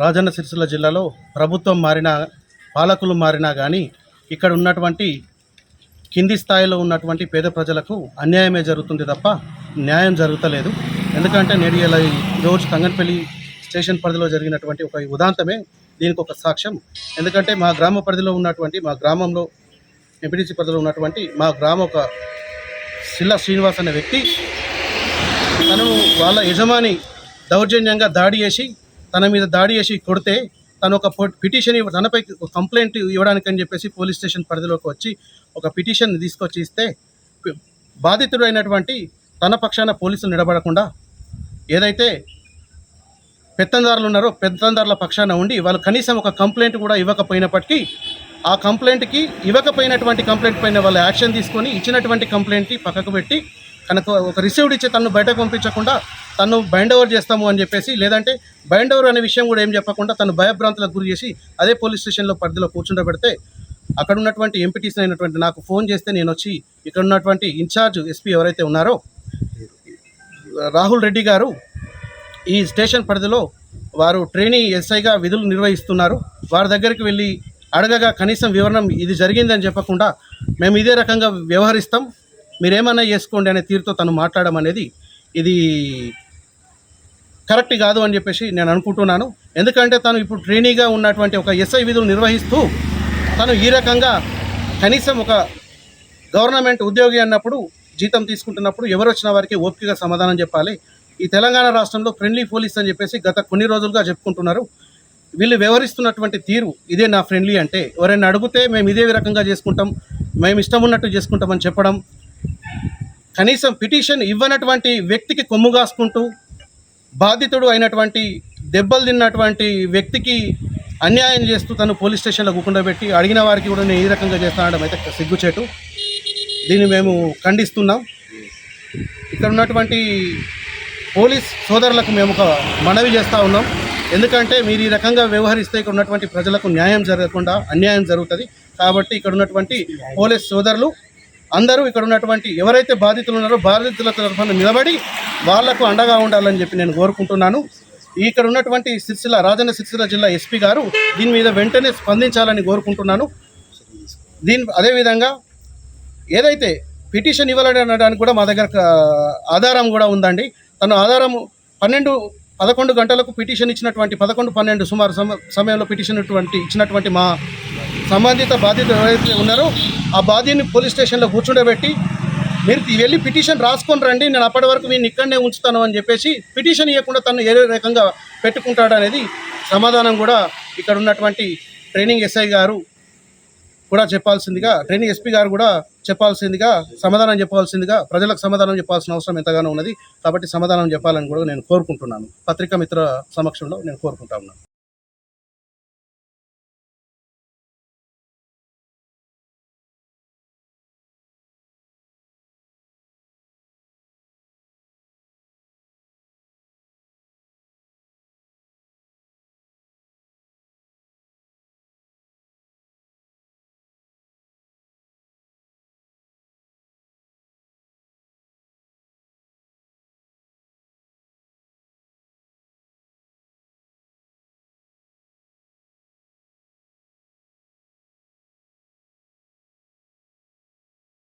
రాజన్న సిరిసిల్ల జిల్లాలో ప్రభుత్వం మారినా పాలకులు మారినా కానీ ఇక్కడ ఉన్నటువంటి కింది స్థాయిలో ఉన్నటువంటి పేద ప్రజలకు అన్యాయమే జరుగుతుంది తప్ప న్యాయం జరుగుతలేదు. ఎందుకంటే నేడు ఇలా ఈ రోజు తంగన్పల్లి స్టేషన్ పరిధిలో జరిగినటువంటి ఒక ఉదాంతమే దీనికి ఒక సాక్ష్యం. ఎందుకంటే మా గ్రామ పరిధిలో ఉన్నటువంటి మా గ్రామంలో ఎంపీటీసీ పరిధిలో ఉన్నటువంటి మా గ్రామ ఒక శిల్లా శ్రీనివాస్ అనే వ్యక్తి తను వాళ్ళ యజమాని దౌర్జన్యంగా దాడి చేసి తన మీద దాడి చేసి కొడితే తను ఒక పిటిషన్ తనపై ఒక కంప్లైంట్ ఇవ్వడానికి అని చెప్పేసి పోలీస్ స్టేషన్ పరిధిలోకి వచ్చి ఒక పిటిషన్ తీసుకొచ్చి ఇస్తే బాధితుడు బాధితుడైనటువంటి తన పక్షాన పోలీసులు నిలబడకుండా ఏదైతే పెత్తందారులు ఉన్నారో పెత్తందారుల పక్షాన ఉండి వాళ్ళు కనీసం ఒక కంప్లైంట్ కూడా ఇవ్వకపోయినప్పటికీ ఆ కంప్లైంట్కి ఇవ్వకపోయినటువంటి కంప్లైంట్ పైన వాళ్ళు యాక్షన్ తీసుకొని ఇచ్చినటువంటి కంప్లైంట్ని పక్కకు పెట్టి కనుక ఒక రిసీవ్డ్ ఇచ్చి తను బయటకు పంపించకుండా తను బైండ్ ఓవర్ చేస్తాము అని చెప్పేసి లేదంటే బైండ్ ఓవర్ అనే విషయం కూడా ఏం చెప్పకుండా తను భయభ్రాంతులకు గురి చేసి అదే పోలీస్ స్టేషన్లో పరిధిలో కూర్చుండబెడితే అక్కడ ఉన్నటువంటి ఎంపీటీసీ అయినటువంటి నాకు ఫోన్ చేస్తే నేను వచ్చి ఇక్కడ ఉన్నటువంటి ఇన్ఛార్జ్ ఎస్పీ ఎవరైతే ఉన్నారో రాహుల్ రెడ్డి గారు ఈ స్టేషన్ పరిధిలో వారు ట్రైనీ ఎస్ఐగా విధులు నిర్వహిస్తున్నారు. వారి దగ్గరికి వెళ్ళి అడగగా కనీసం వివరణం ఇది జరిగిందని చెప్పకుండా మేము ఇదే రకంగా వ్యవహరిస్తాం. మీరేమన్నా చేసుకోండి అనే తీరుతో తను మాట్లాడడం అనేది ఇది కరెక్ట్ కాదు అని చెప్పేసి నేను అనుకుంటున్నాను. ఎందుకంటే తను ఇప్పుడు ట్రైనీగా ఉన్నటువంటి ఒక ఎస్ఐ విధులు నిర్వహిస్తూ తను ఈ రకంగా కనీసం ఒక గవర్నమెంట్ ఉద్యోగి అన్నప్పుడు జీతం తీసుకుంటున్నప్పుడు ఎవరు వచ్చిన వారికి ఓపికగా సమాధానం చెప్పాలి. ఈ తెలంగాణ రాష్ట్రంలో ఫ్రెండ్లీ పోలీస్ అని చెప్పేసి గత కొన్ని రోజులుగా చెప్పుకుంటున్నారు. వీళ్ళు వ్యవహరిస్తున్నటువంటి తీరు ఇదే నా ఫ్రెండ్లీ అంటే. ఎవరైనా అడిగితే మేము ఇదే రకంగా చేసుకుంటాం మేము ఇష్టం ఉన్నట్టు చేసుకుంటామని చెప్పడం కనీసం పిటిషన్ ఇవ్వనటువంటి వ్యక్తికి కొమ్ము కాసుకుంటూ బాధితుడు అయినటువంటి దెబ్బలు తిన్నటువంటి వ్యక్తికి అన్యాయం చేస్తూ తను పోలీస్ స్టేషన్లో కూకుండబెట్టి అడిగిన వారికి కూడా నేను ఈ రకంగా చేస్తానడం అయితే సిగ్గుచేటు. దీన్ని మేము ఖండిస్తున్నాం. ఇక్కడ ఉన్నటువంటి పోలీస్ సోదరులకు మేము ఒక మనవి చేస్తూ ఉన్నాం. ఎందుకంటే మీరు ఈ రకంగా వ్యవహరిస్తే ఇక్కడ ఉన్నటువంటి ప్రజలకు న్యాయం జరగకుండా అన్యాయం జరుగుతుంది. కాబట్టి ఇక్కడ ఉన్నటువంటి పోలీస్ సోదరులు అందరూ ఇక్కడ ఉన్నటువంటి ఎవరైతే బాధితులు ఉన్నారో బాధితుల తరఫున నిలబడి వాళ్ళకు అండగా ఉండాలని చెప్పి నేను కోరుకుంటున్నాను. ఇక్కడ ఉన్నటువంటి సిరిసిల్ల రాజన్న సిరిసిల్ల జిల్లా ఎస్పీ గారు దీని మీద వెంటనే స్పందించాలని కోరుకుంటున్నాను. దీని అదేవిధంగా ఏదైతే పిటిషన్ ఇవ్వాలని అనడానికి కూడా మా దగ్గర ఆధారం కూడా ఉందండి. తను ఆధారం పన్నెండు పదకొండు గంటలకు పిటిషన్ ఇచ్చినటువంటి పదకొండు పన్నెండు సుమారు సమ సమయంలో పిటిషన్ ఇటువంటి ఇచ్చినటువంటి మా సంబంధిత బాధితులు ఎవరైతే ఉన్నారో ఆ బాధ్యని పోలీస్ స్టేషన్లో కూర్చుండబెట్టి మీరు వెళ్ళి పిటిషన్ రాసుకొని రండి నేను అప్పటి వరకు నేను ఇక్కడనే ఉంచుతాను అని చెప్పేసి పిటిషన్ ఇవ్వకుండా తను ఏ రకంగా పెట్టుకుంటాడు అనేది సమాధానం కూడా ఇక్కడ ఉన్నటువంటి ట్రైనింగ్ ఎస్ఐ గారు కూడా చెప్పాల్సిందిగా ట్రైనింగ్ ఎస్పీ గారు కూడా చెప్పాల్సిందిగా సమాధానం చెప్పాల్సిందిగా ప్రజలకు సమాధానం చెప్పాల్సిన అవసరం ఎంతగానో ఉన్నది. కాబట్టి సమాధానం చెప్పాలని కూడా నేను కోరుకుంటున్నాను. పత్రికా మిత్ర సమక్షంలో నేను కోరుకుంటా ఉన్నాను.